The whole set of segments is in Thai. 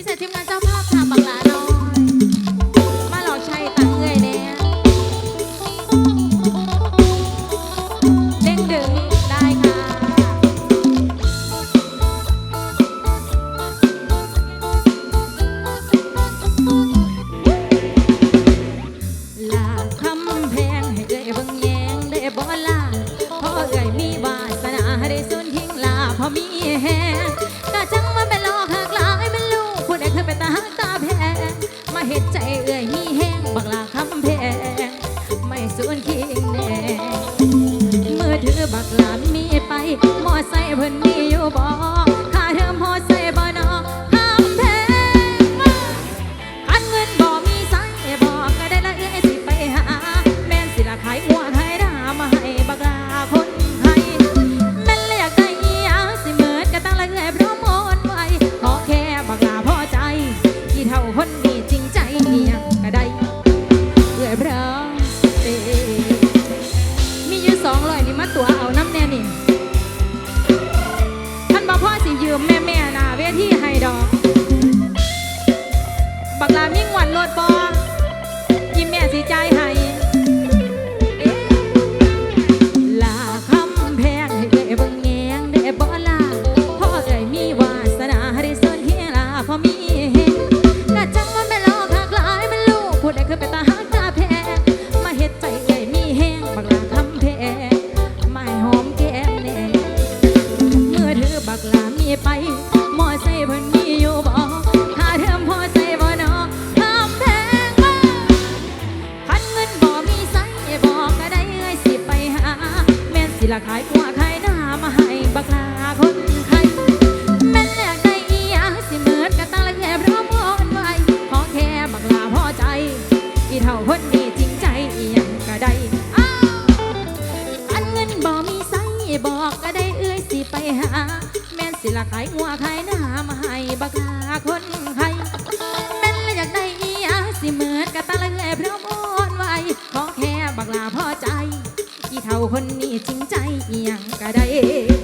พิเศษทีมงานเจ้าภาพค่ะบางลา บักหลานมีไปมอไซค์เพิ่นมีอยู่บ่ ละขายกวาวขายหน้ามาให้บักลาคนไข้แม่แรกได้อีหยสิเหมือนกันตั้งละแค่เพราะมอนไว้ขอแค่บักลาพอใจ อีเท่าคนนี้จริงใจอยังก็ได้อ้าวอันเงินบ่มีไซบอกก็ได้เอ้ยสิไปหา แม่สิละขายกวาวขายหน้ามาให้ ยังก็ได้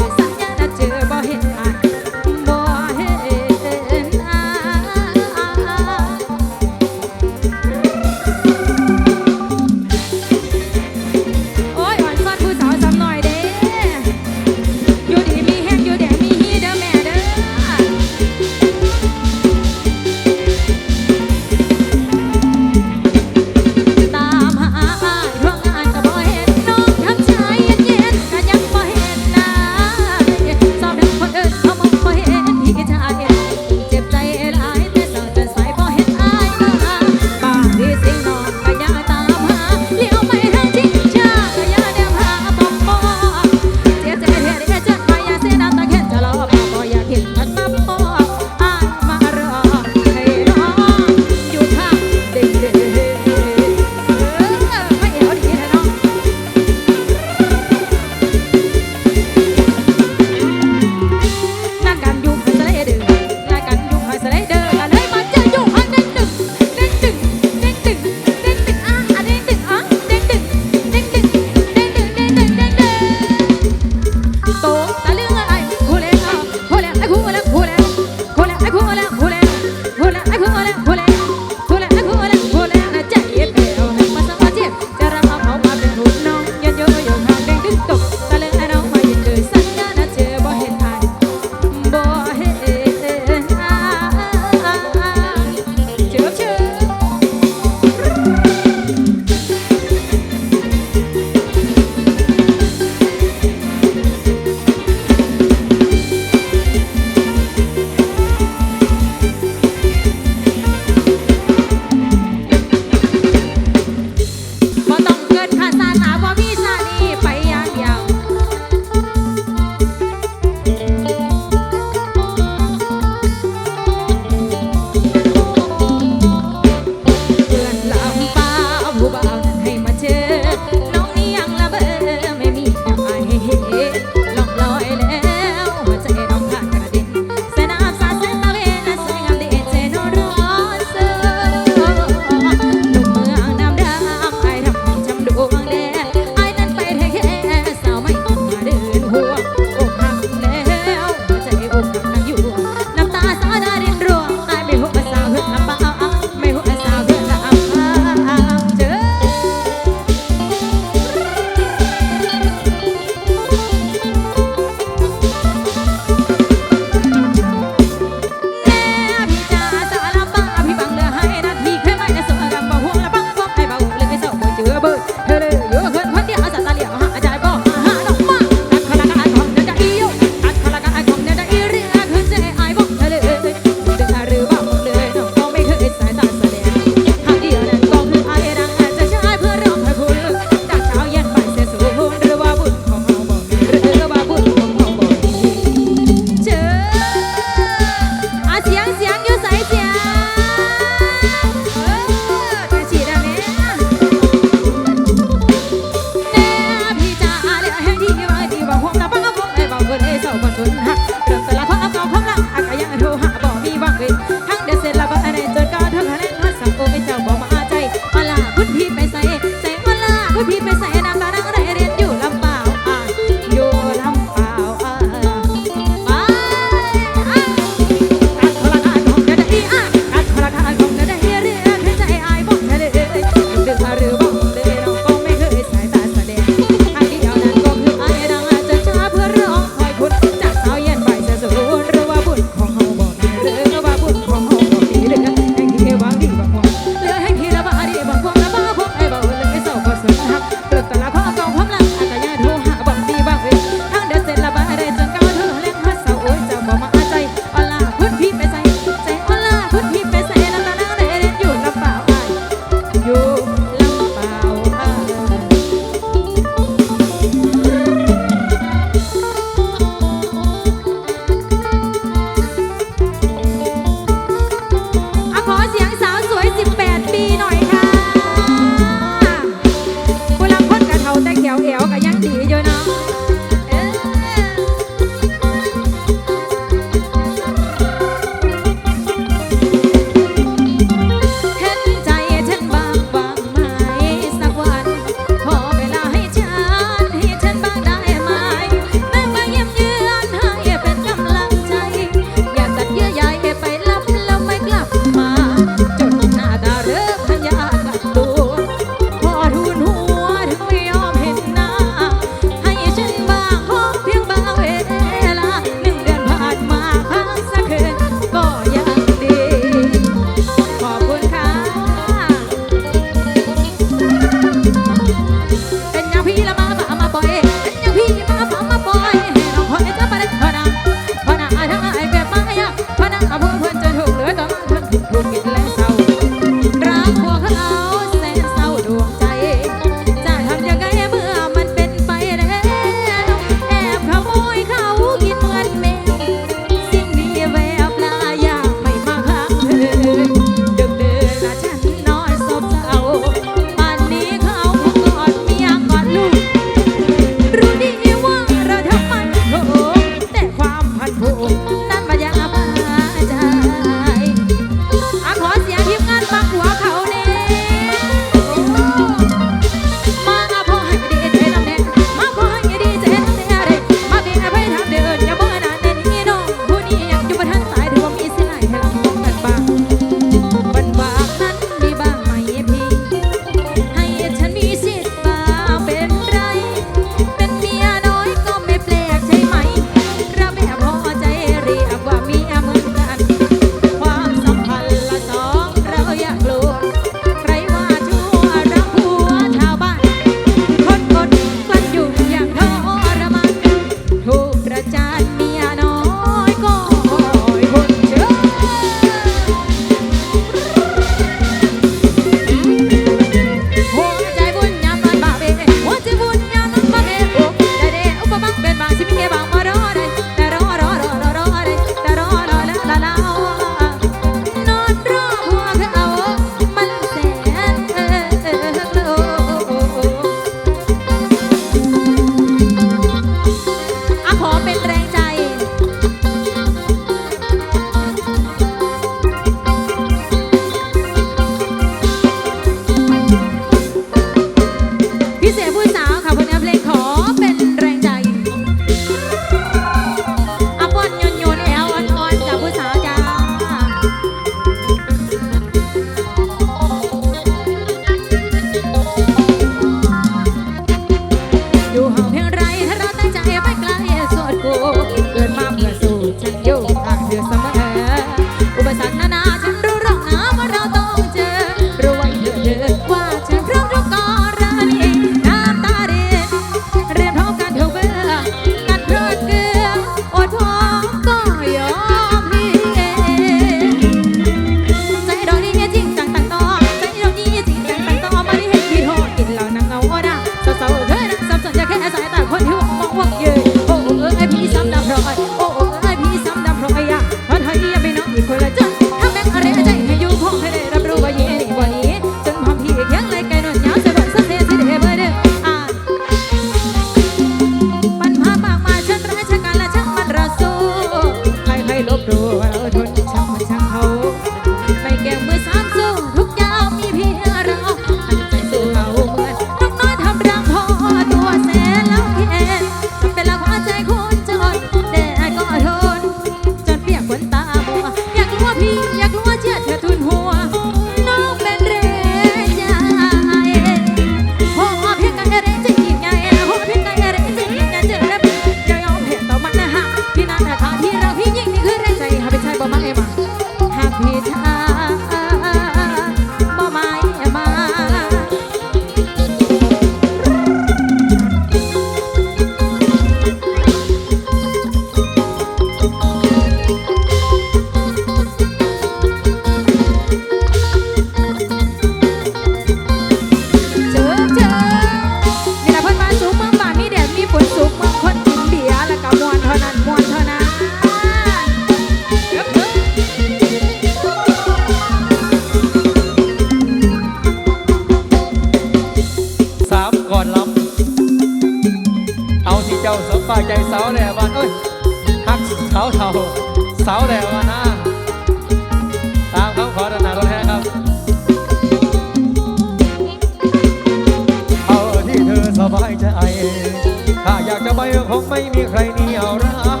ไปคงไม่มีใครเหนียวรั้ง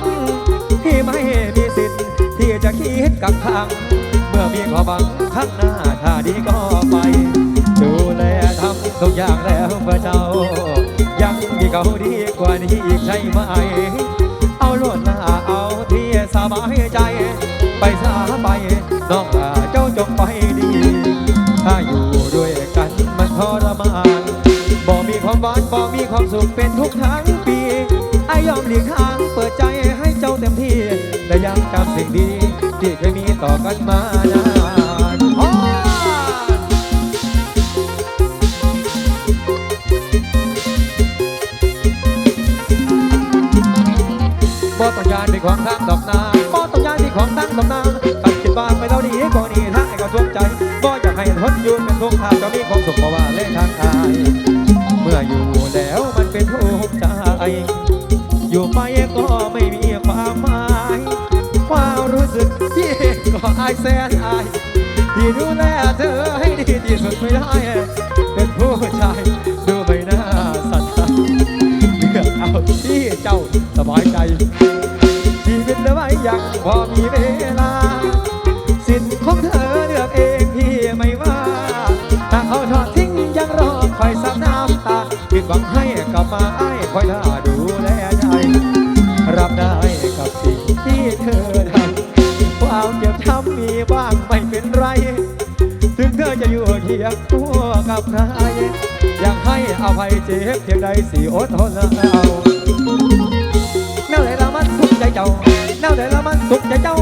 ที่ไม่มีสิทธิ์ที่จะคิดกับทางเมื่อมีความหวังข้างหน้าถ้าดีก็ไป ดูแลทำทุกอย่างแล้วเพื่อเจ้า ยังมีเขาดีกว่านี้อีกใช่ไหม เอาลวดหน้าเอาที่สบายใจ ไปสาไปน้องเจ้าจงไปดี ถ้าอยู่ด้วยกันมันทรมาน บ่มีความหวานบ่มีความสุขเป็นทุกทั้ง หลีกทางเปิดใจให้เจ้าเต็มที่ และยังจำสิ่งดีที่เคยมีต่อกันมานานบ่ต้องการในของทางดอกนาบ่ต้องการในของทางดอกนาตัดคิดว่าไปแล้วดีก็นี่ถ้าให้เขาทวงใจบ่อยากให้ทนอยู่เป็นทุกข์ถ้าจะมีความสุขเพราะว่าเล่นทางกาย เมื่ออยู่แล้วมันเป็นทุกข์ใจ ไม่ได้เป็นผู้ชายดูไม่น่าศรัทธาเลือกเอาที่เจ้าสบายใจชีวิตเลือไว้อยังพอมีเวลา สิทธิ์ของเธอเลือกเองพี่ไม่ว่าถ้าเขาทอดทิ้งยังรอคอยซับน้ำตาผิดหวังให้กลับมาไอ้คอยท่าดูแลใจรับได้กับสิ่งที่เธอทำความเจ็บช้ำมีบ้างไม่ ยู่เคียงตัวกับใครอยากให้อภัยเจ็บเพียงใดสิอดทนเอาแนวไหนละมันสุขใจเจ้าแนวไหนละมันสุขใจเจ้า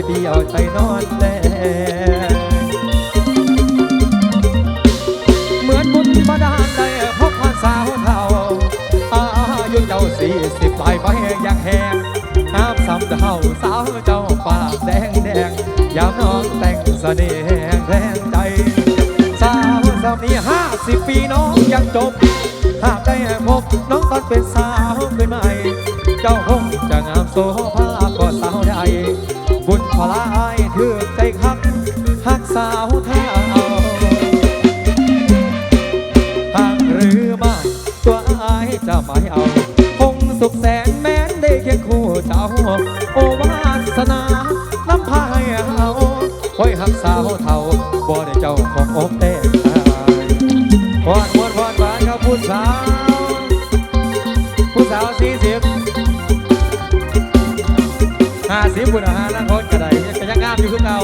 เลยเดียวใจนอนแลเหมือนบุญบาดาลได้พบผ่านสาวเท่าอายุเจ้าสี่สิบปลายไปอยากแหงน้ำซ้ำเท่าสาวเจ้าปากแดงแดงยามน้องแต่งเสน่ห์แรงใจ สาวสาวนี้ห้าสิบปีน้องยังจบหากได้พบน้องตอนเป็นสาว ห้าสิบคุณอาหานักคนกระไดกระยังงามอยู่คือเก่า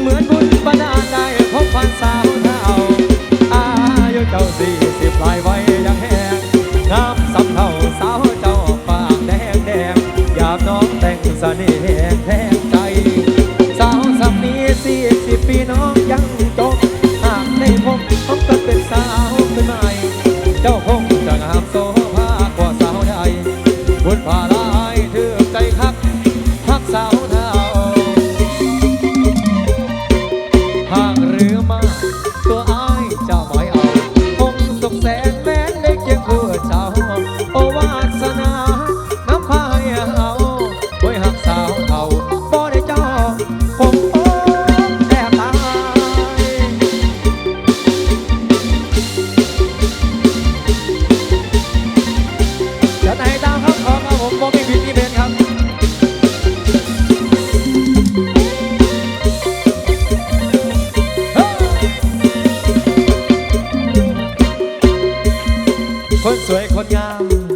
เหมือนบุญบันดาลได้พบพันสาวเท่าอายุเจ้าสี่สิบปลายไว้ยังเห้